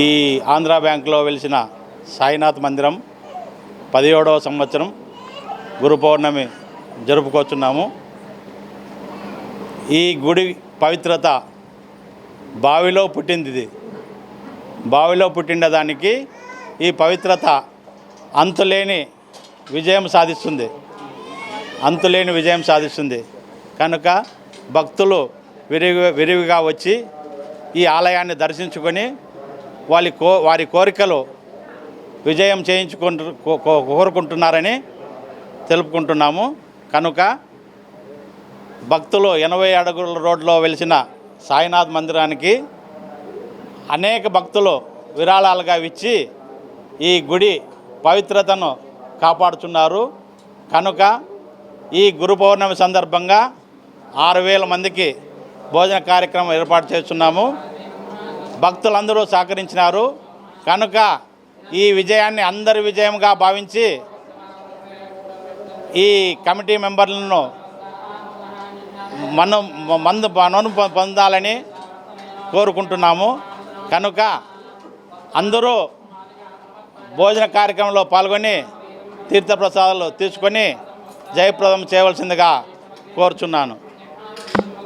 ఈ ఆంధ్రా బ్యాంకులో వెలిసిన సాయినాథ్ మందిరం పదిహేడవ సంవత్సరం గురు పౌర్ణమి జరుపుకొచ్చున్నాము. ఈ గుడి పవిత్రత బావిలో పుట్టింది ఇది. బావిలో పుట్టిన దానికి ఈ పవిత్రత అంతులేని విజయం సాధిస్తుంది. అంతులేని విజయం సాధిస్తుంది. కనుక భక్తులు విరివి విరివిగా వచ్చి ఈ ఆలయాన్ని దర్శించుకొని వాళ్ళ కో వారి కోరికలు విజయం చేయించుకుంటు కోరుకుంటున్నారని తెలుపుకుంటున్నాము. కనుక భక్తులు ఎనభై అడుగుల రోడ్లో వెలిసిన సాయినాథ్ మందిరానికి అనేక భక్తులు విరాళాలుగా ఇచ్చి ఈ గుడి పవిత్రతను కాపాడుతున్నారు. కనుక ఈ గురు పౌర్ణమి సందర్భంగా ఆరు వేల మందికి భోజన కార్యక్రమం ఏర్పాటు చేస్తున్నాము. భక్తులందరూ సహకరించినారు. కనుక ఈ విజయాన్ని అందరి విజయంగా భావించి ఈ కమిటీ మెంబర్లను మనం మందు మనను పొందాలని కోరుకుంటున్నాము. కనుక అందరూ భోజన కార్యక్రమంలో పాల్గొని తీర్థప్రసాదాలు తీసుకొని జయప్రదం చేయవలసిందిగా కోరుచున్నాను.